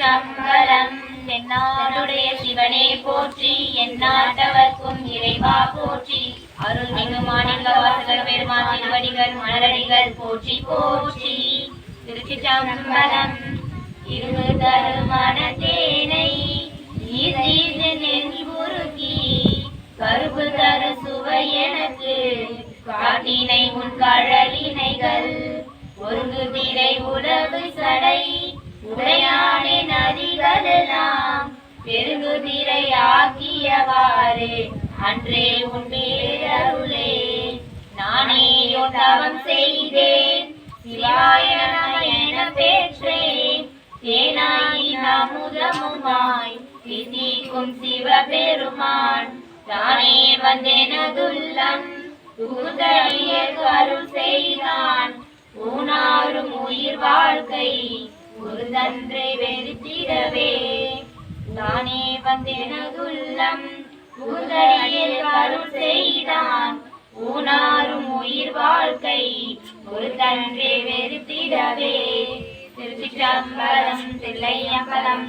திருச்சிற்றம்பலம் என்னாருடைய சிவனே போற்றி என்னாட்டவர்க்கும் இறைவா போற்றி. அருள்மிகு மாணிக்க வாசகர் பெருமான் திருவடிகள் மலரடிகள் போற்றி போற்றி. திருச்சிற்றம்பலம் இரு தருமான தேனை ஈசீது கருப்பு தரு சுவை எனக்கு காட்டினை உன் கழலினைகள். ஒருங்கு திரை உறவு சடை உடை நதிகளெல்லாம் பெருங்குதிரை ஆக்கியவாறு அன்றே உன் நானே நானேயோ தவம் செய்தேன் சிவாயன என பெற்றேன் தேனாயின் அமுதமுமாய் திதிக்கும் சிவபெருமான். தானே வந்தெனதுள்ளம் புகுதறிய அருள் செய்தான். ஊனாரும் உயிர் வாழ்க்கை ஒரு தன்றை வெறுத்திடவே. தானே வந்தெனதுள்ளம் புகுதறிய அருள் செய்தான். ஊனாரும் உயிர் வாழ்க்கை ஒரு தன்றை வெறுத்திடவே. திருச்சிற்றம்பலம் தில்லையம்பலம்